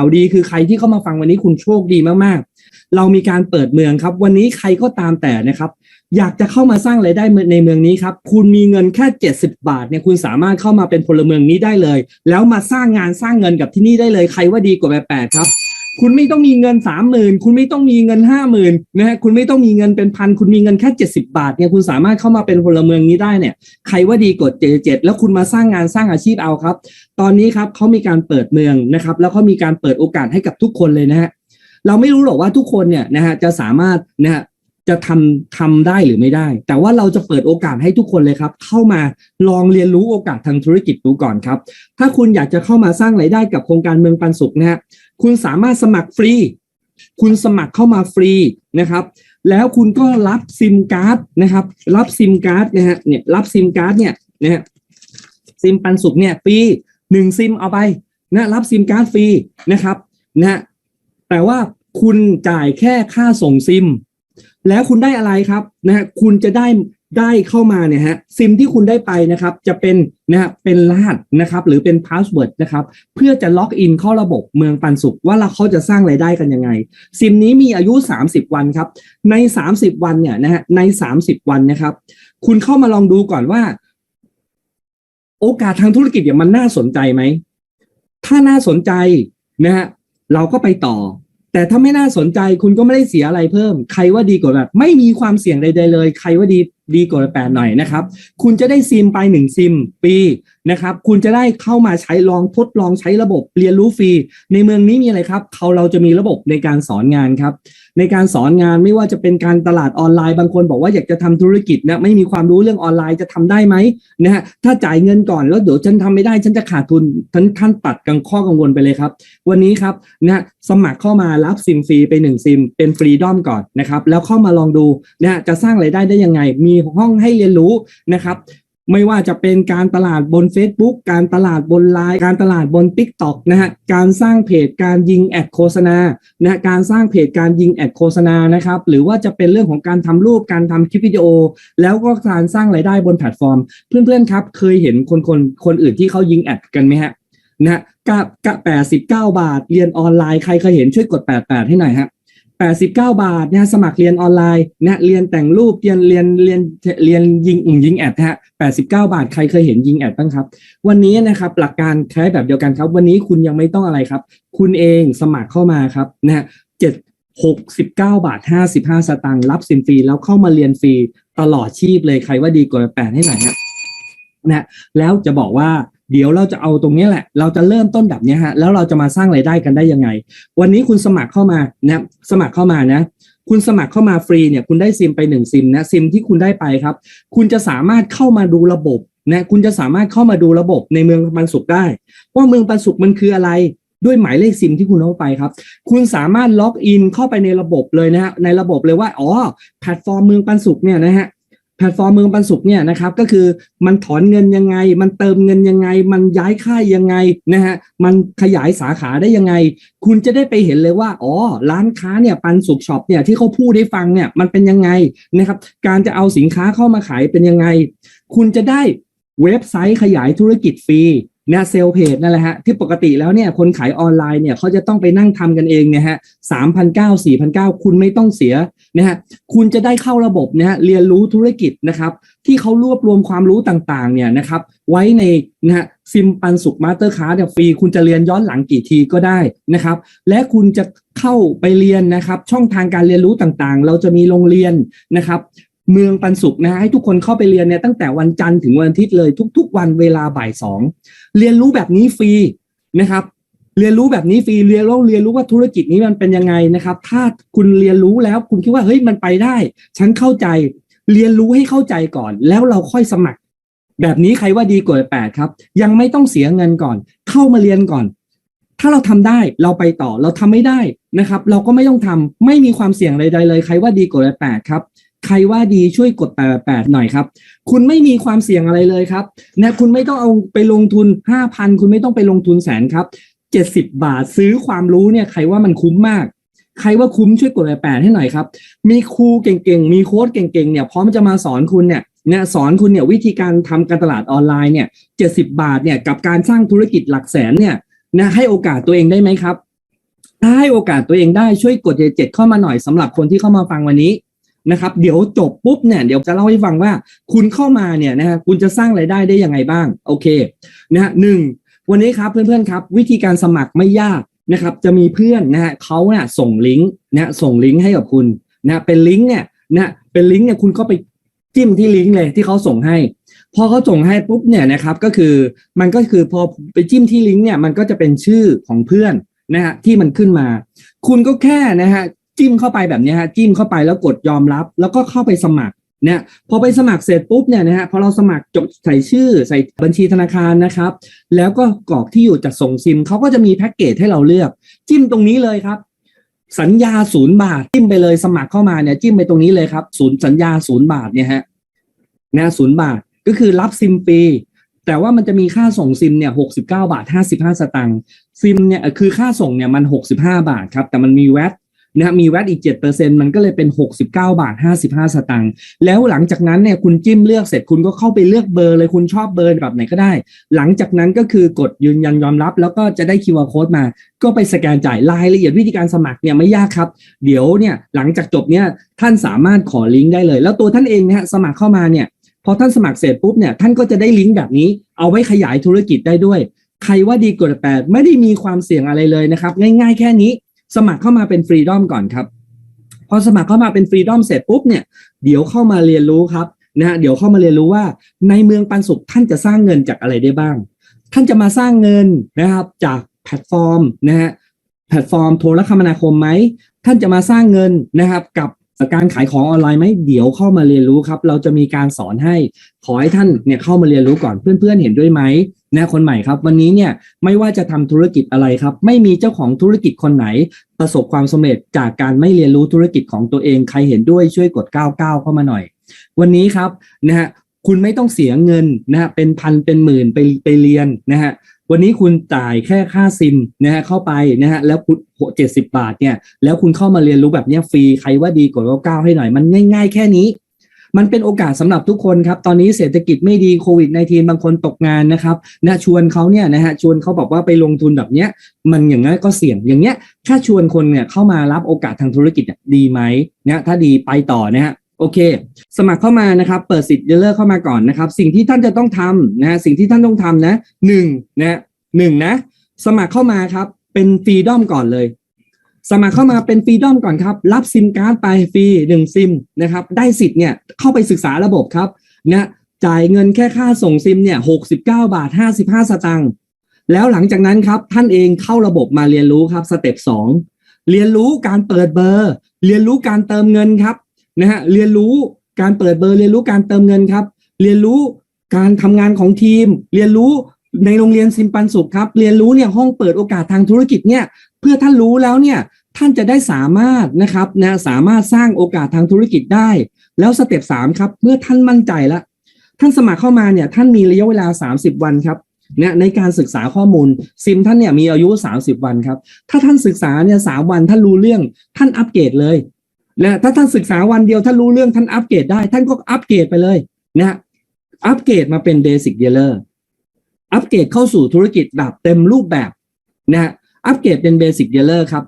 าวดีคือใครที่เข้ามาฟังวันนี้คุณโชคดีมากๆ เรามีการเปิดเมืองครับ วันนี้ใครก็ตามแต่นะครับ อยากจะเข้ามาสร้างรายได้ในเมืองนี้ครับ คุณมีเงินแค่ 70 บาทเนี่ยคุณสามารถเข้ามาเป็นพลเมืองนี้ได้เลย แล้วมาสร้างงานสร้างเงินกับที่นี่ได้เลยใครว่าดีกว่าแบบแปดครับ คุณไม่ต้องมีเงินสามหมื่นคุณไม่ต้องมีเงินห้าหมื่นนะฮะคุณไม่ต้องมีเงินเป็นพันคุณมีเงินแค่เจ็ดสิบาทเนี่ยคุณสามารถเข้ามาเป็นพลเมืองนี้ได้เนี่ย ใครว่าดีกดเจเจ็ดแล้วคุณมาสร้างงานสร้างอาชีพเอาครับ ตอนนี้ครับเขามีการเปิดเมืองนะครับ แล้วเขามีการเปิดโอกาสให้กับทุกคนเลยนะฮะเราไม่รู้หรอกว่าทุกคนเนี่ยนะฮะจะสามารถนะฮะ จะทำทำได้หรือไม่ได้ แต่ว่าเราจะเปิดโอกาสให้ทุกคนเลยครับ เข้ามาลองเรียนรู้โอกาสทางธุรกิจดูก่อนครับ ถ้าคุณอยากจะเข้ามาสร้างรายได้กับโครงการเมืองปันสุขนะฮะคุณสามารถสมัครฟรี คุณสมัครเข้ามาฟรีนะครับ แล้วคุณก็รับซิมการ์ดนะครับ รับซิมการ์ดนะฮะเนี่ยรับซิมการ์ดเนี่ยนะฮะซิมปันสุขเนี่ยฟรีหนึ่งซิมเอาไปนะรับซิมการ์ดฟรีนะครับนะฮะแต่ว่าคุณจ่ายแค่ค่าส่งซิม แล้วคุณได้อะไรครับนะฮะคุณจะได้ได้เข้ามาเนี่ยฮะซิมที่คุณได้ไปนะครับจะเป็นนะฮะเป็นรหัสนะครับหรือเป็นพาสเวิร์ดนะครับเพื่อจะล็อกอินเข้าระบบเมืองปันสุขว่าเราเขาจะสร้างรายได้กันยังไง ซิมนี้มีอายุ 30 วันครับใน 30 วันเนี่ยนะฮะใน 30 วันนะครับ คุณเข้ามาลองดูก่อนว่า โอกาสทางธุรกิจเนี่ยมันน่าสนใจไหมถ้าน่าสนใจนะฮะเราก็ไปต่อ แต่ถ้าไม่น่าสนใจคุณก็ไม่ได้เสียอะไรเพิ่ม ใครว่าดีกว่าแบบ ไม่มีความเสี่ยงใด ๆ เลย ใครว่าดี ดีกว่าแปดหน่อยนะครับ คุณจะได้ซิมไปหนึ่งซิมปีนะครับ คุณจะได้เข้ามาใช้ลองทดลองใช้ระบบเรียนรู้ฟรี ในเมืองนี้มีอะไรครับเขาเราจะมีระบบในการสอนงานครับ ในการสอนงานไม่ว่าจะเป็นการตลาดออนไลน์บางคนบอกว่าอยากจะทำธุรกิจนะไม่มีความรู้เรื่องออนไลน์จะทำได้ไหมนะฮะถ้าจ่ายเงินก่อนแล้วเดี๋ยวฉันทำไม่ได้ฉันจะขาดทุนท่านท่านตัดกังข้อกังวลไปเลยครับ วันนี้ครับนะสมัครเข้ามารับซิมฟรีไปหนึ่งซิมเป็นฟรีดอมก่อนนะครับแล้วเข้ามาลองดูนะจะสร้างรายได้ได้ยังไงมีห้องให้เรียนรู้นะครับ ไม่ว่าจะเป็นการตลาดบน Facebook การตลาดบนไลน์การตลาดบน Tik t o อกนะฮะการสร้างเพจการยิงแอดโฆษณานะการสร้างเพจการยิงแอดโฆษณานะครับหรือว่าจะเป็นเรื่องของการทำรูปการทำคลิปวิดีโอ แล้วก็การสร้างรายได้บนแพลตฟอร์ม เพื่อนๆครับ เคยเห็นคนคนคนอื่นที่เขายิงแอดกันไหมฮะนะฮะกะกะแปดสิบเก้าบาทเรียนออนไลน์ใครเคยเห็นช่วยกดแปดแปดให้หน่อยฮะ 89 บาทนะสมัครเรียนออนไลน์นะเรียนแต่งรูปเรียนเรียนเรียนเรียนยิงยิงแอดฮะ89 บาทใครเคยเห็นยิงแอดบ้างครับ วันนี้นะครับหลักการคล้ายแบบเดียวกันครับ วันนี้คุณยังไม่ต้องอะไรครับ คุณเองสมัครเข้ามาครับนะฮะเจ็ดหกสิบเก้าบาทห้าสิบห้าสตางค์รับซิมฟรีแล้วเข้ามาเรียนฟรีตลอดชีพเลยใครว่าดีกว่าแปดให้หน่อยฮะนะแล้วจะบอกว่า เดี๋ยวเราจะเอาตรงนี้แหละ เราจะเริ่มต้นแบบนี้ฮะแล้วเราจะมาสร้างไรายได้กันได้ยังไง วันนี้คุณสมัครเข้ามานะสมัครเข้ามานะ คุณสมัครเข้ามาฟรีเนี่ยคุณได้ซิมไปหนึ่งซิมนะซิมที่คุณได้ไปครับ คุณจะสามารถเข้ามาดูระบบนะคุณจะสามารถเข้ามาดูระบบในเมืองปันสุขได้ ว่าเมืองปันสุขมันคืออะไรด้วยหมายเลขซิมที่คุณเอาไปครับ คุณสามารถล็อกอินเข้าไปในระบบเลยนะฮะในระบบเลยว่าอ๋อแพลตฟอร์มเมืองปันสุขเนี่ยนะฮะ แพลตฟอร์มเมืองปันสุขเนี่ยนะครับก็คือมันถอนเงินยังไง มันเติมเงินยังไง มันย้ายค่ายยังไงนะฮะมันขยายสาขาได้ยังไง คุณจะได้ไปเห็นเลยว่าอ๋อร้านค้าเนี่ยปันสุขช็อปเนี่ยที่เขาพูดให้ฟังเนี่ยมันเป็นยังไงนะครับการจะเอาสินค้าเข้ามาขายเป็นยังไง คุณจะได้เว็บไซต์ขยายธุรกิจฟรี นะเซลเพจนั่นแหละฮะที่ปกติแล้วเนี่ยคนขายออนไลน์เนี่ยเขาจะต้องไปนั่งทำกันเองเนี่ยฮะสามพันเก้าสี่พันเก้าคุณไม่ต้องเสียนะฮะคุณจะได้เข้าระบบนะฮะเรียนรู้ธุรกิจนะครับที่เขารวบรวมความรู้ต่างๆเนี่ยนะครับไว้ในนะฮะซิมปันสุกมาสเตอร์คาร์ดฟรีคุณจะเรียนย้อนหลังกี่ทีก็ได้นะครับ และคุณจะเข้าไปเรียนนะครับ ช่องทางการเรียนรู้ต่างๆ เราจะมีโรงเรียนนะครับ เมืองปันสุขนะให้ทุกคนเข้าไปเรียนเนี่ยตั้งแต่วันจันทร์ถึงวันอาทิตย์เลยทุก ๆ วันเวลาบ่ายสองเรียนรู้แบบนี้ฟรีนะครับ เรียนรู้แบบนี้ฟรีเรียนรู้เรียนรู้ว่าธุรกิจนี้มันเป็นยังไงนะครับ ถ้าคุณเรียนรู้แล้วคุณคิดว่าเฮ้ยมันไปได้ ฉันเข้าใจ เรียนรู้ให้เข้าใจก่อน แล้วเราค่อยสมัคร แบบนี้ใครว่าดีกว่าแปดครับ ยังไม่ต้องเสียเงินก่อน เข้ามาเรียนก่อน ถ้าเราทำได้เราไปต่อเราทำไม่ได้นะครับ เราก็ไม่ต้องทำไม่มีความเสี่ยงใดๆเลย ใครว่าดีกว่าแปดครับ รว่าดีช่วยกดแปดแปดหน่อยครับ คุณไม่มีความเสี่ยงอะไรเลยครับนะคุณไม่ต้องเอาไปลงทุนห้าพันคุณไม่ต้องไปลงทุนแสนครับเจ็ดสิบบาทซื้อความรู้เนี่ยใครว่ามันคุ้มมาก ใครว่าคุ้มช่วยกดแปดให้หน่อยครับ มีครูเก่งๆ มีโค้ดเก่งๆเนี่ยพร้อมจะมาสอนคุณเนี่ยเนี่ยสอนคุณเนี่ยวิธีการทำการตลาดออนไลน์เนี่ยเจ็ดสิบาทเนี่ยกับการสร้างธุรกิจหลักแสนเนี่ยนะให้โอกาสตัวเองได้ไหมครับให้โอกาสตัวเองได้ช่วยกดเจ็ดเข้ามาหน่อยสำหรับคนที่เข้ามาฟังวันนี้ นะครับเดี๋ยวจบปุ๊บเนี่ยเดี๋ยวจะเล่าให้ฟังว่าคุณเข้ามาเนี่ยนะฮะคุณจะสร้างรายได้ได้ยังไงบ้างโอเคนะฮะหนึ่งวันนี้ครับเพื่อนๆครับวิธีการสมัครไม่ยากนะครับจะมีเพื่อนนะฮะเขาเนี่ยส่งลิงก์นะส่งลิงก์ให้กับคุณนะเป็นลิงก์เนี่ยนะเป็นลิงก์เนี่ยคุณก็ไปจิ้มที่ลิงก์เลยที่เขาส่งให้พอเขาส่งให้ปุ๊บเนี่ยนะครับก็คือมันก็คือพอไปจิ้มที่ลิงก์เนี่ยมันก็จะเป็นชื่อของเพื่อนนะฮะที่มันขึ้นมา คุณก็แค่นะฮะ จิ้มเข้าไปแบบนี้ฮะจิ้มเข้าไปแล้วกดยอมรับ แล้วก็เข้าไปสมัครเนี่ยพอไปสมัครเสร็จปุ๊บเนี่ยนะฮะพอเราสมัครจดใส่ชื่อใส่บัญชีธนาคารนะครับ แล้วก็กรอกที่อยู่จัดส่งซิมเขาก็จะมีแพ็กเกจให้เราเลือก จิ้มตรงนี้เลยครับ สัญญาศูนย์บาท จิ้มไปเลยสมัครเข้ามาเนี่ยจิ้มไปตรงนี้เลยครับศูนย์สัญญาศูนย์บาทเนี่ยฮะนะศูนย์บาทก็คือรับซิมฟรีแต่ว่ามันจะมีค่าส่งซิมเนี่ยหกสิบเก้าบาทห้าสิบห้าสตางค์ซิมเนี่ยคือค่าส่งเนี่ยมันหกสิบห้าบาทครับแต่มันมีแวต นะฮะมีแวตอีกเจ็ดเปอร์เซ็นมันก็เลยเป็นหกสิบเก้าบาทห้าสิบห้าสตางค์แล้วหลังจากนั้นเนี่ยคุณจิ้มเลือกเสร็จคุณก็เข้าไปเลือกเบอร์เลยคุณชอบเบอร์แบบไหนก็ได้ หลังจากนั้นก็คือกดยืนยันยอมรับ แล้วก็จะได้ QR code มาก็ไปสแกนจ่ายรายละเอียดวิธีการสมัครเนี่ยไม่ยากครับ เดี๋ยวเนี่ยหลังจากจบเนี่ยท่านสามารถขอลิงก์ได้เลย แล้วตัวท่านเองนะฮะสมัครเข้ามาเนี่ยพอท่านสมัครเสร็จปุ๊บเนี่ยท่านก็จะได้ลิงก์แบบนี้ เอาไว้ขยายธุรกิจได้ด้วย ใครว่าดีกดแปดไม่ได้มีความเสี่ยงอะไรเลยนะครับ ง่ายๆแค่นี้ สมัครเข้ามาเป็นฟรีดอมก่อนครับ พอสมัครเข้ามาเป็นฟรีดอมเสร็จปุ๊บเนี่ยเดี๋ยวเข้ามาเรียนรู้ครับนะฮะเดี๋ยวเข้ามาเรียนรู้ว่าในเมืองปันสุขท่านจะสร้างเงินจากอะไรได้บ้าง ท่านจะมาสร้างเงินนะครับ จากแพลตฟอร์มนะฮะแพลตฟอร์มโทรคมนาคมไหมท่านจะมาสร้างเงินนะครับ กับการขายของออนไลน์ไหมเดี๋ยวเข้ามาเรียนรู้ครับ เราจะมีการสอนให้ขอให้ท่านเนี่ยเข้ามาเรียนรู้ก่อนเพื่อนๆเห็นด้วยไหม นะคนใหม่ครับ วันนี้เนี่ยไม่ว่าจะทำธุรกิจอะไรครับ ไม่มีเจ้าของธุรกิจคนไหน ประสบความสำเร็จจากการไม่เรียนรู้ธุรกิจของตัวเองใครเห็นด้วยช่วยกด 99 เข้ามาหน่อย วันนี้ครับนะฮะคุณไม่ต้องเสียเงินนะฮะเป็นพันเป็นหมื่นไปไปเรียนนะฮะวันนี้คุณจ่ายแค่ค่าซิมนะฮะเข้าไปนะฮะแล้วคุณเจ็ดสิบาทเนี่ยแล้วคุณเข้ามาเรียนรู้แบบนี้ฟรีใครว่าดีกดเก้าให้หน่อยมันง่าย ๆ แค่นี้ มันเป็นโอกาสสำหรับทุกคนครับ ตอนนี้เศรษฐกิจไม่ดีโควิด -19 บางคนตกงานนะครับนะชวนเขาเนี่ยนะฮะชวนเขาบอกว่าไปลงทุนแบบเนี้ย มันอย่างงี้นก็เสี่ยงอย่างเงี้ยถ้าชวนคนเนี่ยเข้ามารับโอกาสทางธุรกิจเนี่ยดีไหมเนี่ยถ้าดีไปต่อนะฮะโอเค สมัครเข้ามานะครับเปิดสิทธิ์เดลเลอร์เข้ามาก่อนนะครับ สิ่งที่ท่านจะต้องทำนะฮะสิ่งที่ท่านต้องทำนะหนึ่งนะหนึ่งนะ สมัครเข้ามาครับเป็นฟรีดอมก่อนเลย สมัครเข้ามาเป็นฟรีดอมก่อนครับ รับซิมการ์ดไปฟรีหนึ่งซิมนะครับ ได้สิทธิ์เนี่ยเข้าไปศึกษาระบบครับนะจ่ายเงินแค่ค่าส่งซิมเนี่ยหกสิบเก้าบาทห้าสิบห้าสตางค์แล้วหลังจากนั้นครับท่านเองเข้าระบบมาเรียนรู้ครับสเต็ปสองเรียนรู้การเปิดเบอร์ เรียนรู้การเติมเงินครับนะฮะเรียนรู้การเปิดเบอร์ เรียนรู้การเติมเงินครับ เรียนรู้การทำงานของทีม เรียนรู้ในโรงเรียนซิมปันสุขครับ เรียนรู้เนี่ยห้องเปิดโอกาสทางธุรกิจเนี่ยเพื่อท่านรู้แล้วเนี่ย ท่านจะได้สามารถนะครับนะสามารถสร้างโอกาสทางธุรกิจได้ แล้วสเต็ปสามครับ เมื่อท่านมั่นใจแล้วท่านสมัครเข้ามาเนี่ยท่านมีระยะเวลา 30 วันครับเนี่ยในการศึกษาข้อมูลซิมท่านเนี่ยมีอายุ 30 วันครับ ถ้าท่านศึกษาเนี่ยสามวันท่านรู้เรื่องท่านอัปเกรดเลยนะถ้าท่านศึกษาวันเดียวท่านรู้เรื่องท่านอัปเกรดได้ ท่านก็อัปเกรดไปเลยนะอัปเกรดมาเป็นเบสิ c เดลเลอร์อัปเกรดเข้าสู่ธุรกิจแบบเต็มรูปแบบนะอัปเกรดเป็นเบสิ c เดลเลอร์ครับ